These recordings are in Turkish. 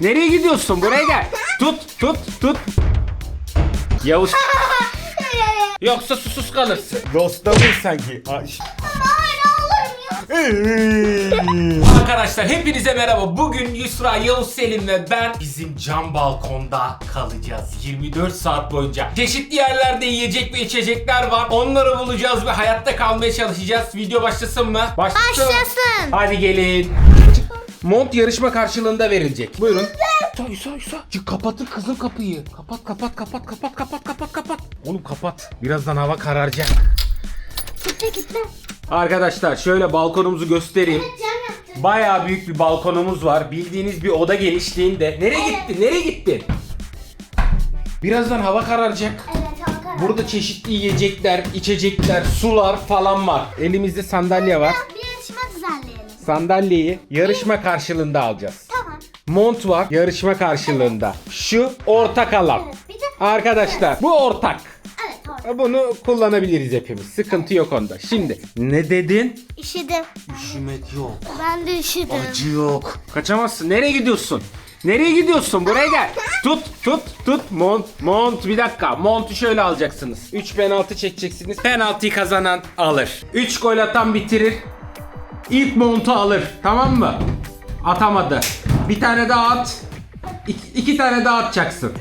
Nereye gidiyorsun? Buraya gel. Tut tut tut. Yavuz. Yoksa susuz kalırsın. Dostladın sanki. Ay. Arkadaşlar hepinize merhaba. Bugün Yusra, Yavuz Selim ve ben bizim cam balkonda kalacağız. 24 saat boyunca. Çeşitli yerlerde yiyecek ve içecekler var. Onları bulacağız ve hayatta kalmaya çalışacağız. Video başlasın mı? Başlasın. Başlasın. Hadi gelin. Mont yarışma karşılığında verilecek. Buyurun. Yusa Yusa Yusa. Çık kapatır kızım kapıyı. Kapat kapat kapat kapat kapat kapat kapat. Oğlum kapat. Birazdan hava kararacak. Gitti gitti. Arkadaşlar şöyle balkonumuzu göstereyim. Yaptım. Bayağı büyük bir balkonumuz var. Bildiğiniz bir oda genişliğinde. Nereye gittin? Nereye gittin? Birazdan hava kararacak. Evet Hakan. Burada çeşitli yiyecekler, içecekler, sular falan var. Elimizde sandalye var. Sandalyeyi yarışma karşılığında alacağız. Tamam. Mont var yarışma karşılığında. Şu ortak alan. Evet, bir de- Arkadaşlar bu ortak. Evet orada. Bunu kullanabiliriz hepimiz. Sıkıntı yok onda. Şimdi ne dedin? İşedim. Üşümek yok. Ben de üşüdüm. Acı yok. Kaçamazsın. Nereye gidiyorsun? Nereye gidiyorsun? Buraya gel. Tut, tut, tut. Mont, mont. Bir dakika. Montu şöyle alacaksınız. 3 penaltı çekeceksiniz. Penaltıyı kazanan alır. 3 gol atan bitirir. İlk montu alır. Tamam mı? Atamadı. Bir tane daha at. İki, iki tane daha atacaksın.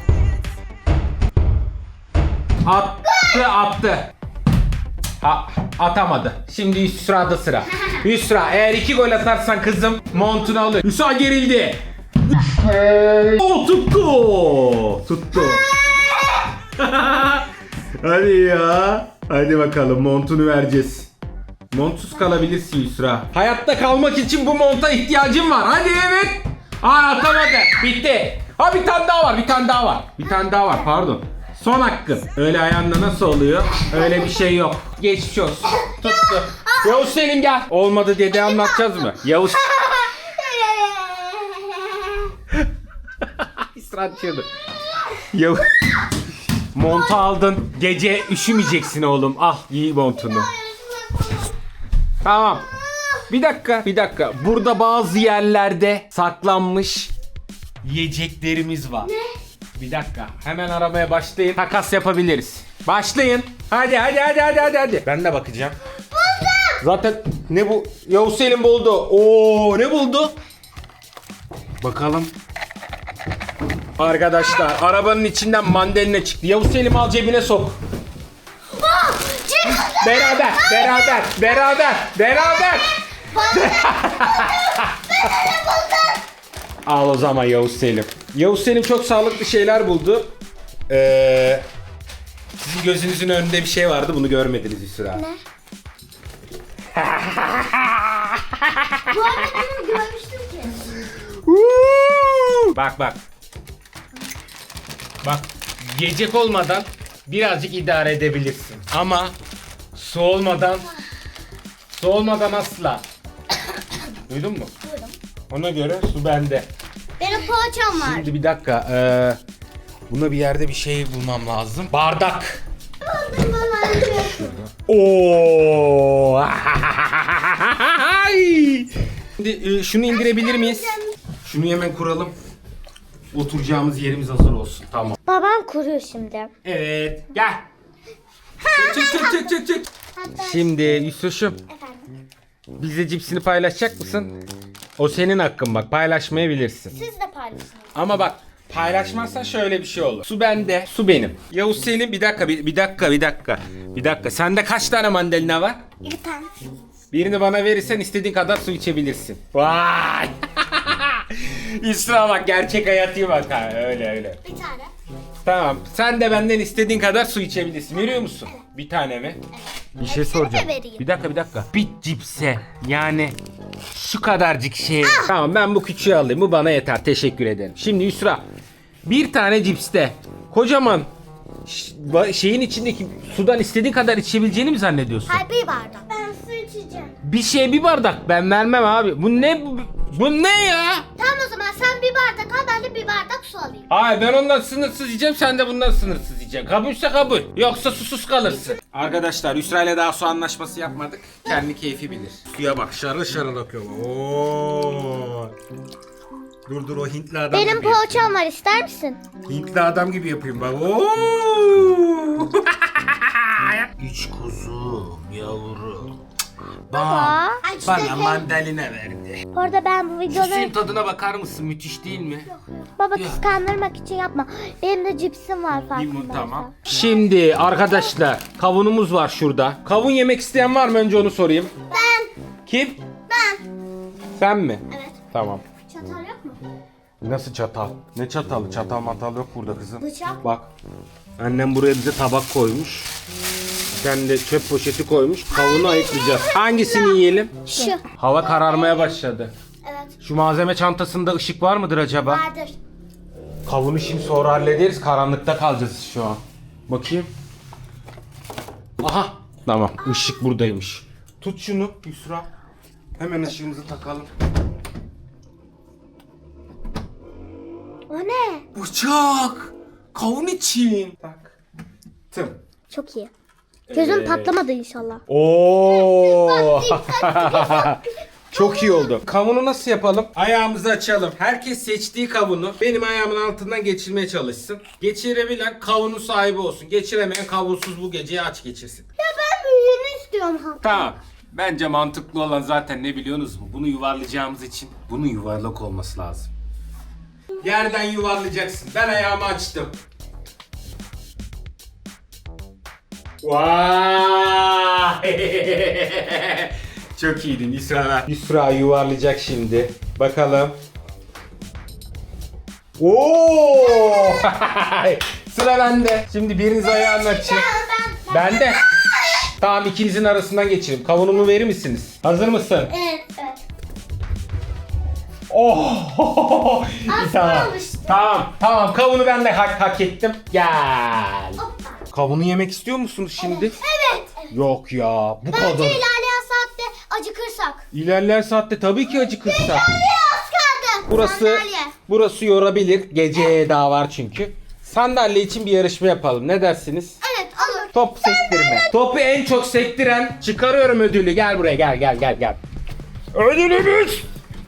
Attı, attı. Ha, atamadı. Şimdi Yusra'da sıra. Yusra eğer iki gol atarsan kızım montunu alır. Yusra gerildi. O tuttu. Tuttu. Hadi ya. Hadi bakalım montunu vereceğiz. Montsuz kalabilirsin Yusra. Hayatta kalmak için bu monta ihtiyacım var. Hadi evet. Aa atamadı. Bitti. Ha bir tane daha var. Bir tane daha var. Bir tane daha var. Pardon. Son hakkın. Öyle ayağında nasıl oluyor? Öyle bir şey yok. Geçmiş olsun. Tuttu. Yavuz Selim gel. Olmadı dedi anlatacağız mı? Yavuz. İsra düşüyordu. Yavuz. Montu aldın. Gece üşümeyeceksin oğlum. Al giy montunu. Tamam. Bir dakika, bir dakika. Burada bazı yerlerde saklanmış yiyeceklerimiz var. Bir dakika. Hemen aramaya başlayın. Takas yapabiliriz. Başlayın. Hadi hadi hadi hadi hadi hadi. Ben de bakacağım. Buldum. Zaten ne bu? Yavuz Selim buldu. Oo ne buldu? Bakalım. Arkadaşlar arabanın içinden mandalina çıktı. Yavuz Selim al cebine sok. Beraber, beraber, beraber, beraber. Al o zaman Yavuz Selim. Yavuz Selim çok sağlıklı şeyler buldu. Ee, sizin gözünüzün önünde bir şey vardı bunu görmediniz bir süre. Ne? Bu arada görmüştüm ki. Bak bak. Bak yiyecek olmadan birazcık idare edebilirsin. Ama su olmadan su olmadan asla. Duydun mu? Duydum. Ona göre su bende. Benim poğaçam var. Şimdi bir dakika. eee, buna bir yerde bir şey bulmam lazım. Bardak. Buldum önce. Oo! Şimdi e, şunu indirebilir miyiz? Şunu hemen kuralım. Oturacağımız yerimiz hazır olsun. Tamam. Babam kuruyor şimdi. Evet. Gel. Çık çık çık çık çık. Şimdi Yusuf'um efendim. bize cipsini paylaşacak mısın? O senin hakkın bak paylaşmayabilirsin. Siz de paylaşın. Ama bak paylaşmazsan şöyle bir şey olur. Su bende, su benim. Yavuz Selim bir dakika, bir, bir dakika, bir dakika. Bir dakika. Sende kaç tane mandalina var? İki tane. Birini bana verirsen istediğin kadar su içebilirsin. Vay! İsra bak gerçek hayatı bak ha öyle öyle. Bir tane. Tamam sen de benden istediğin kadar su içebilirsin. Veriyor musun? Bir tane mi? Bir şey soracağım. vereyim. Bir dakika bir dakika. Bir cipse yani şu kadarcık şey. Tamam ben bu küçüğü alayım. Bu bana yeter. Teşekkür ederim. Şimdi Yusra bir tane cipste kocaman ş- ba- şeyin içindeki sudan istediğin kadar içebileceğini mi zannediyorsun? Hayır bir bardak. Ben su içeceğim. Bir şey bir bardak ben vermem abi. Bu ne bu, bu ne ya? Tamam o zaman sen bir bardak al ben de bir bardak su alayım. Hayır ben ondan sınırsız yiyeceğim sen de bundan sınırsız yiyeceksin. Kabulse kabul. Yoksa susuz kalırsın. Arkadaşlar Yusra ile daha su anlaşması yapmadık. Kendi keyfi bilir. Suya bak şarıl şarıl akıyor. Oo. Dur dur o Hintli adam Benim gibi yapayım. poğaçam var ister misin? Hintli adam gibi yapayım bak. Oo! Üç kuzum yavrum. Baba. Bana mandalina verdi. Orada ben bu videoları... suyun tadına bakar mısın? Müthiş değil mi? Baba kıskandırmak için yapma. Benim de cipsim var farkındaysan. Tamam. Şimdi arkadaşlar kavunumuz var şurada. Kavun yemek isteyen var mı önce onu sorayım. Ben. Kim? Ben. Sen mi? Evet. Tamam. Çatal yok mu? Nasıl çatal? Ne çatalı? Çatal matal yok burada kızım. Bıçak. Bak. Annem buraya bize tabak koymuş. Sen de çöp poşeti koymuş. Kavunu ayıklayacağız. Hangisini yiyelim? Şu. Hava kararmaya başladı. Evet. Şu malzeme çantasında ışık var mıdır acaba? Vardır. Kavunu şimdi sonra hallederiz. Karanlıkta kalacağız şu an. Bakayım. Aha. Tamam. ışık buradaymış. Tut şunu Yusra. Hemen ışığımızı takalım. O ne? Bıçak. Kavun için. Tak. Tım. Çok iyi. Gözüm Evet. patlamadı inşallah. Oo. Çok iyi oldu. Kavunu nasıl yapalım? Ayağımızı açalım. Herkes seçtiği kavunu benim ayağımın altından geçirmeye çalışsın. Geçirebilen kavunun sahibi olsun. Geçiremeyen kavunsuz bu geceyi aç geçirsin. Ya ben büyüğünü istiyorum hatta. Tamam. Bence mantıklı olan zaten ne biliyorsunuz mu? Bunu yuvarlayacağımız için bunun yuvarlak olması lazım. Yerden yuvarlayacaksın. Ben ayağımı açtım. Vay! Çok iyiydin Yusra. Yusra yuvarlayacak şimdi. Bakalım. Oo! Sıra bende. Şimdi biriniz ayağını açın. Ben, de. Tamam ikinizin arasından geçelim. Kavunumu verir misiniz? Hazır mısın? Evet, evet. Oh! Az tamam. kalmıştı. Tamam, tamam. Kavunu ben de hak, hak ettim. Gel. Hoppa. Kavunu yemek istiyor musunuz şimdi? Evet. Yok ya, bu Bence kadar. ilerleyen saatte acıkırsak. İlerleyen saatte tabii ki acıkırsa. Az kaldı. Burası Sandalye. burası yorabilir. Geceye daha var çünkü. Sandalye için bir yarışma yapalım. Ne dersiniz? Evet olur. Top sektirme. Topu en çok sektiren çıkarıyorum ödülü. Gel buraya gel gel gel gel. Ödülümüz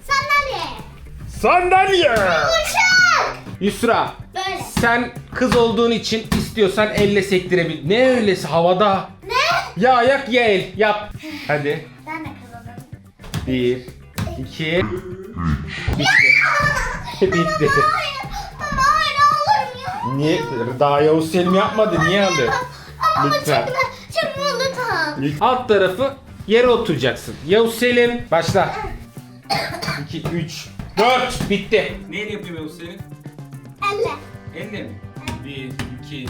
Sandalye. sandalye. Uçak. Yusra Böyle. sen kız olduğun için istiyorsan elle sektirebil. Ne öylesi havada? Ne? Ya ayak ya el yap. Hadi. Ben de kazanırım. Bir, iki, bitti. bitti. Hayır. Ama hayır ağlarım ya. Niye? Daha Yavuz Selim yapmadı. Niye aldı? Ama Lütfen. çıkma. Çıkma lütfen. Alt tarafı yere oturacaksın. Yavuz Selim başla. 2, 3, 4 bitti. Neyle yapayım Yavuz Selim? Elle. Elle mi? 1, 2, 3,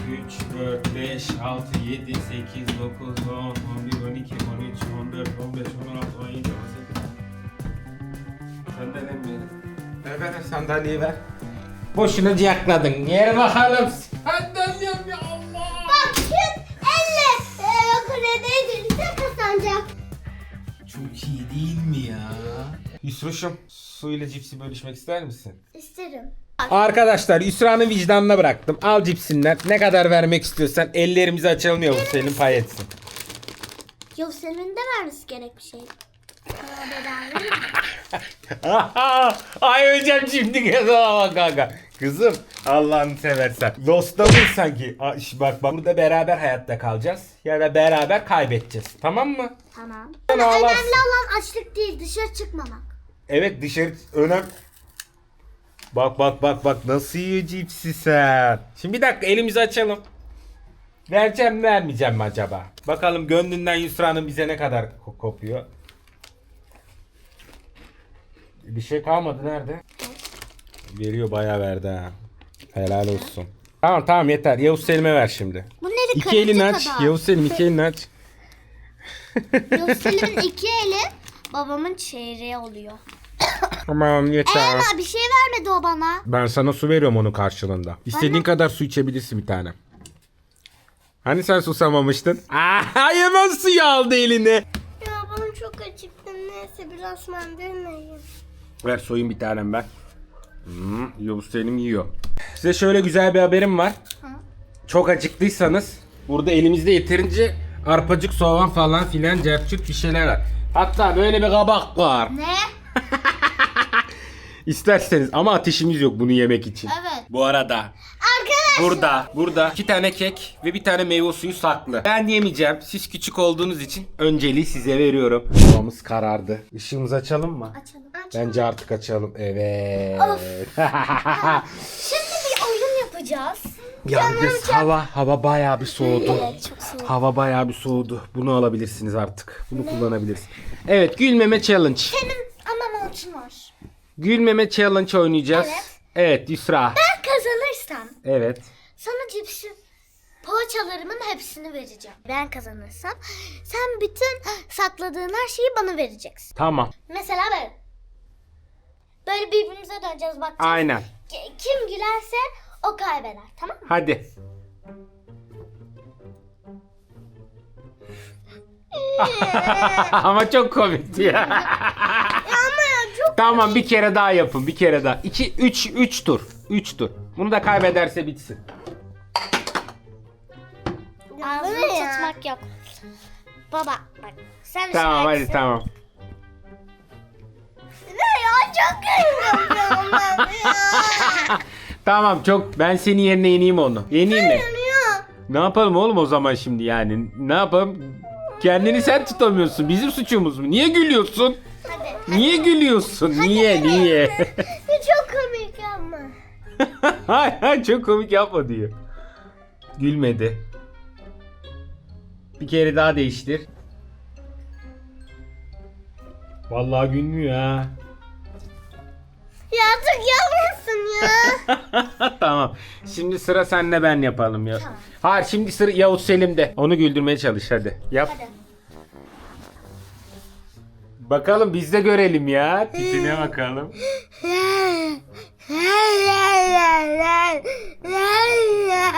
4, 5, 6, 7, 8, 9, 10, 11, 12, 13, 14, 15, 16, 17, 18. Sandalye mi? Ver ver sandalyeyi ver. Boşuna ciyakladın. Yer bakalım. Sandalyem ya Allah. Bak kim elle e, kredi edilse kazanacak. Çok iyi değil mi ya? Yusruş'um su ile cipsi bölüşmek ister misin? İsterim. Arkadaşlar Yusra'nın vicdanına bıraktım. Al cipsinden. Ne kadar vermek istiyorsan ellerimizi açalım ya bu senin pay etsin. Yok senin de vermesi gerek bir şey. Bana bedava verir mi? Ay öleceğim şimdi kızıma bak kanka. Kızım Allah'ını seversen. Dost'a mı sanki? Aa, iş bak bak burada beraber hayatta kalacağız. Ya da beraber kaybedeceğiz. Tamam mı? Tamam. Sen ağlarsın. önemli olan açlık değil dışarı çıkmamak. Evet dışarı önem. Bak bak bak bak nasıl yiyor cipsi sen. Şimdi bir dakika elimizi açalım. Vereceğim mi vermeyeceğim mi acaba? Bakalım gönlünden Yusra'nın bize ne kadar ko- kopuyor. Bir şey kalmadı nerede? Veriyor bayağı verdi ha. Helal olsun. Tamam tamam yeter. Yavuz Selim'e ver şimdi. Bu neli İki elini aç. Yavuz Selim iki elini aç. Yavuz Selim'in iki eli babamın çeyreği oluyor. Tamam yeter. Ama bir şey vermedi o bana. Ben sana su veriyorum onun karşılığında. İstediğin Bana- kadar su içebilirsin bir tane. Hani sen susamamıştın? Aa, hemen suyu aldı eline. Ya bana çok acıktı. Neyse biraz mandalina yiyeyim. Ver soyun bir tanem ben. Hmm, Yavuz Selim yiyor. Size şöyle güzel bir haberim var. Çok acıktıysanız burada elimizde yeterince arpacık, soğan falan filan cerçük bir şeyler var. Hatta böyle bir kabak var. Ne? İsterseniz ama ateşimiz yok bunu yemek için. Evet. Bu arada Arkadaşlar. burada burada iki tane kek ve bir tane meyve suyu saklı. Ben yemeyeceğim. Siz küçük olduğunuz için önceliği size veriyorum. Havamız karardı. Işığımızı açalım mı? Açalım. Bence artık açalım. Evet. Şimdi bir oyun yapacağız. Yalnız hava hava bayağı bir soğudu. Evet çok soğuk. Hava bayağı bir soğudu. Bunu alabilirsiniz artık. Bunu kullanabilirsiniz. Evet gülmeme challenge. Senin ama montun var. Gülmeme challenge oynayacağız. Evet. Evet Yusra. Ben kazanırsam Evet. sana cipsi poğaçalarımın hepsini vereceğim. Ben kazanırsam sen bütün sakladığın her şeyi bana vereceksin. Tamam. Mesela ben. Böyle birbirimize döneceğiz bakacağız. Aynen. Ki- Kim gülerse o kaybeder tamam mı? Hadi. Ama çok komikti ya. Tamam bir kere daha yapın. Bir kere daha. 2 3 3 tur. 3 tur. Bunu da kaybederse bitsin. ağzını tutmak yok. Baba bak sen Tamam hadi şahitsin. tamam. Ne ya çok kıyım ben ya. Tamam çok ben senin yerine yeneyim onu. Yeneyim mi? Yanıyor. Ne yapalım oğlum o zaman şimdi yani? Ne yapalım? Kendini sen tutamıyorsun. Bizim suçumuz mu? Niye gülüyorsun? Niye gülüyorsun? Niye? Niye? çok komik ama. Hayır hayır, çok komik yapma diyor. Gülmedi. Bir kere daha değiştir. Vallahi gülmüyor ha. Ya çok yapmasın ya. tamam. Şimdi sıra senle ben yapalım ya. Hayır şimdi sıra Yavuz Selim'de. Onu güldürmeye çalış hadi. Yap. Hadi. Bakalım biz de görelim ya. Tipine bakalım.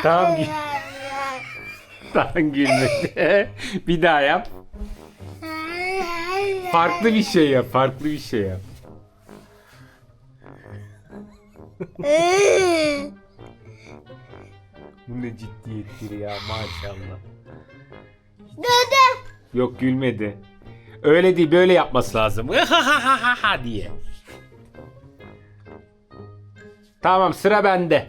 Tamam. Tamam gülmedi. bir daha yap. Farklı bir şey yap. Farklı bir şey yap. Bu ne ciddiyettir ya maşallah. Dede. Yok gülmedi. Öyle değil böyle yapması lazım. diye. Tamam sıra bende.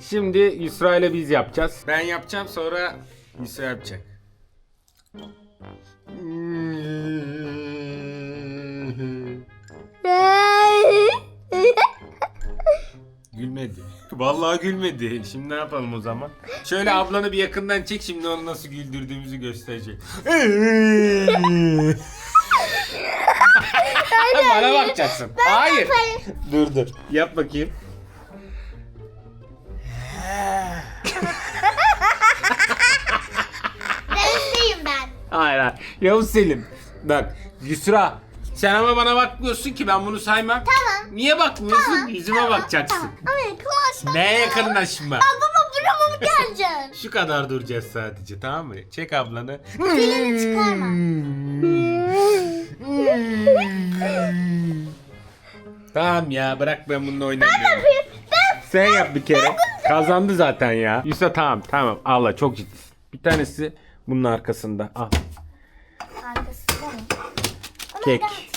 Şimdi Yusra ile biz yapacağız. Ben yapacağım sonra Yusra yapacak. Gülmedi. Vallahi gülmedi. Şimdi ne yapalım o zaman? Şöyle ablanı bir yakından çek şimdi onu nasıl güldürdüğümüzü gösterecek. Bana bakacaksın. Hayır. Dur dur. Yap bakayım. Desteğim ben. Hayır hayır. Yavuz Selim. Bak Yusra. Sen ama bana bakmıyorsun ki ben bunu saymam. Tamam. Niye bakmıyorsun? Yüzüme bakacaksın. Ama yakınlaşma. Ne yakınlaşma? Baba burama mı geleceksin? Şu kadar duracağız sadece tamam mı? Çek ablanı. Dilini çıkarma. Tamam ya bırak ben bununla oynamıyorum. Sen yap bir kere. Kazandı zaten ya. Yusra tamam tamam. Allah çok ciddisin. Bir tanesi bunun arkasında. Al. Arkasında mı? Kek. God.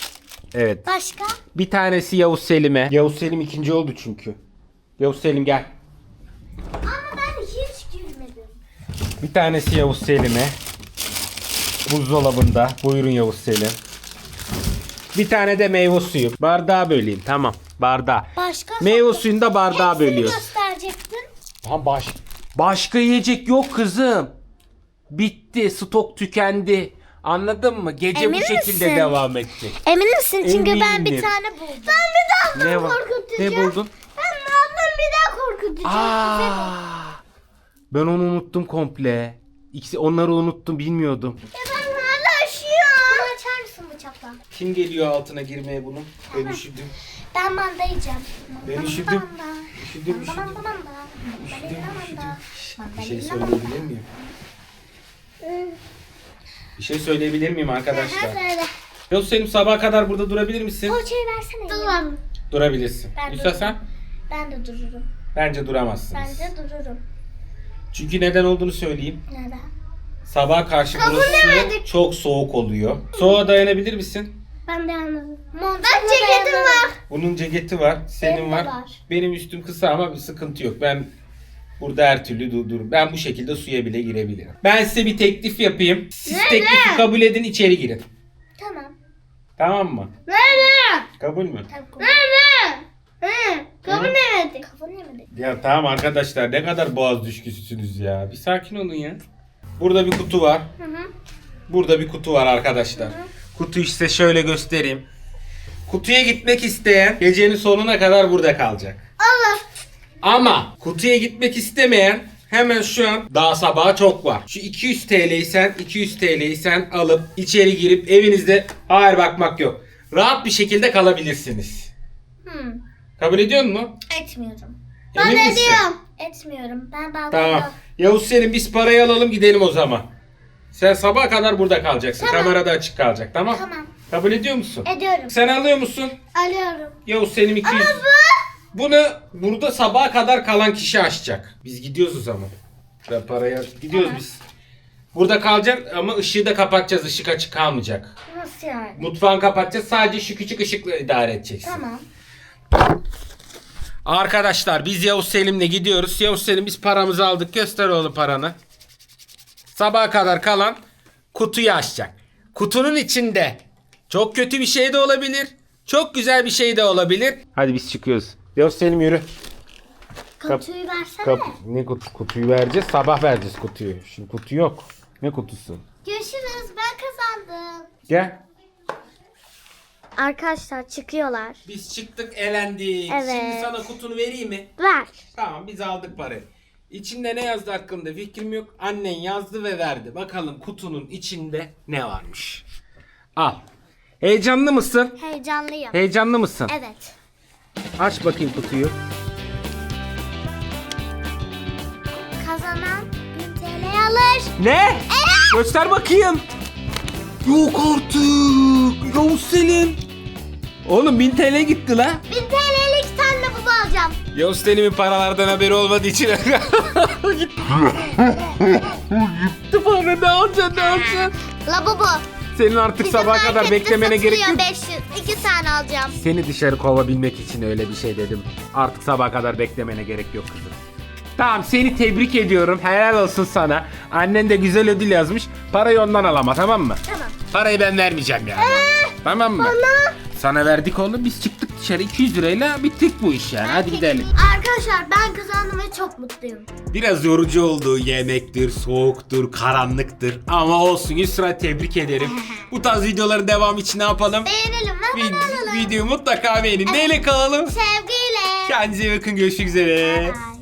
Evet. Başka? Bir tanesi Yavuz Selim'e. Yavuz Selim ikinci oldu çünkü. Yavuz Selim gel. Ama ben hiç gülmedim. Bir tanesi Yavuz Selim'e. Buzdolabında. Buyurun Yavuz Selim. Bir tane de meyve suyu. Bardağı böleyim. Tamam. Bardağı. Başka? Meyve suyunu da bardağa Hepsini bölüyoruz. gösterecektin. Ha baş. Başka yiyecek yok kızım. Bitti. Stok tükendi. Anladın mı? Gece Emin bu şekilde misin? devam edecek. Emin misin? Çünkü ben Eminim. bir tane buldum. Ben bir daha Ne var? korkutacağım. Ne buldun? Ben ablam bir daha korkutacağım. Aa, ben onu unuttum komple. İkisi onları unuttum bilmiyordum. Ya ben hala üşüyorum. Bunu açar mısın bıçakla? Kim geliyor altına girmeye bunun? Ben üşüdüm. Ben manda yiyeceğim. Ben üşüdüm. Üşüdüm üşüdüm. Manda manda. Üşüdüm üşüdüm. Manda Bir şey manda. söyleyebilir miyim? Bir şey söyleyebilir miyim arkadaşlar? Söyle. Yavuz Selim sabaha kadar burada durabilir misin? Poğaçayı versene. Dururum. Durabilirsin. Ben Yusra dururum. sen? Ben de dururum. Bence duramazsınız. Bence dururum. Çünkü neden olduğunu söyleyeyim. Neden? Sabaha karşı Kabul burası edemedik. çok soğuk oluyor. Soğuğa dayanabilir misin? Ben anladım. Ben ceketim var. Bunun ceketi var, senin Benim de var. var. Benim üstüm kısa ama bir sıkıntı yok. Ben burada her türlü durdururum. Ben bu şekilde suya bile girebilirim. Ben size bir teklif yapayım. Siz Ne, teklifi kabul edin, içeri girin. Tamam. Tamam mı? Nerede? Kabul mü? Nerede? Hı, kabul edemedik. Kabul edemedik. Ya tamam arkadaşlar ne kadar boğaz düşküsüsünüz ya. Bir sakin olun ya. Burada bir kutu var. Hı hı. Burada bir kutu var arkadaşlar. Kutuyu size şöyle göstereyim. Kutuya gitmek isteyen gecenin sonuna kadar burada kalacak. Allah. Ama kutuya gitmek istemeyen hemen şu an daha sabaha çok var. Şu 200 TL'yi sen 200 TL'yi sen alıp içeri girip evinizde hayır bakmak yok. Rahat bir şekilde kalabilirsiniz. Hı. Kabul ediyor musun? Etmiyorum. Emin ben misin? ediyorum. Etmiyorum. Ben balkonda. Tamam. Yavuz senin biz parayı alalım gidelim o zaman. Sen sabaha kadar burada kalacaksın. Tamam. Kamera da açık kalacak tamam? Tamam. Kabul ediyor musun? Ediyorum. Sen alıyor musun? Alıyorum. Yavuz senin 200. Ama bu. Bunu burada sabaha kadar kalan kişi açacak. Biz gidiyoruz o zaman. Ben paraya gidiyoruz Tamam. biz. Burada kalacaksın ama ışığı da kapatacağız. Işık açık kalmayacak. Nasıl yani? Mutfağını kapatacağız. Sadece şu küçük ışıkla idare edeceksin. Tamam. Arkadaşlar biz Yavuz Selim'le gidiyoruz. Yavuz Selim biz paramızı aldık. Göster oğlum paranı. Sabaha kadar kalan kutuyu açacak. Kutunun içinde çok kötü bir şey de olabilir. Çok güzel bir şey de olabilir. Hadi biz çıkıyoruz. Yavuz Selim yürü. Kutuyu versene. Kap ne kutu, kutuyu vereceğiz? Sabah vereceğiz kutuyu. Şimdi kutu yok. Ne kutusu? Görüşürüz. Ben kazandım. Gel. Arkadaşlar çıkıyorlar. Biz çıktık elendik. Evet. Şimdi sana kutunu vereyim mi? Ver. Tamam biz aldık parayı. İçinde ne yazdı hakkında fikrim yok. Annen yazdı ve verdi. Bakalım kutunun içinde ne varmış. Al. Heyecanlı mısın? Heyecanlıyım. Heyecanlı mısın? Evet. Aç bakayım kutuyu. Kazanan 1000 TL alır. Ne? Göster bakayım. Yok artık. Yavuz Selim. Oğlum 1000 TL gitti la. 1000 TL'lik tane lavabo alacağım. Yavuz Selim'in paralardan haberi olmadığı için gitti. gitti para ne alacaksın ne alacaksın? Lavabo. Senin artık sabaha kadar beklemene gerek yok. satılıyor 500. İki tane alacağım. Seni dışarı kovabilmek için öyle bir şey dedim. Artık sabaha kadar beklemene gerek yok kızım. Tamam seni tebrik ediyorum. Helal olsun sana. Annen de güzel ödül yazmış. Parayı ondan al ama tamam mı? Tamam. Parayı ben vermeyeceğim yani. tamam mı? Bana. Sana verdik oğlum. Biz çıktık dışarı 200 lirayla bittik bu iş yani. Hadi gidelim. Arkadaşlar ben kazandım ve çok mutluyum. Biraz yorucu oldu. Yemektir, soğuktur, karanlıktır. Ama olsun Yusra tebrik ederim. Bu tarz videoların devamı için ne yapalım? Beğenelim ve abone olalım. videoyu mutlaka beğenin. Neyle kalalım? Sevgiyle. Kendinize iyi bakın. Görüşmek üzere. Bye.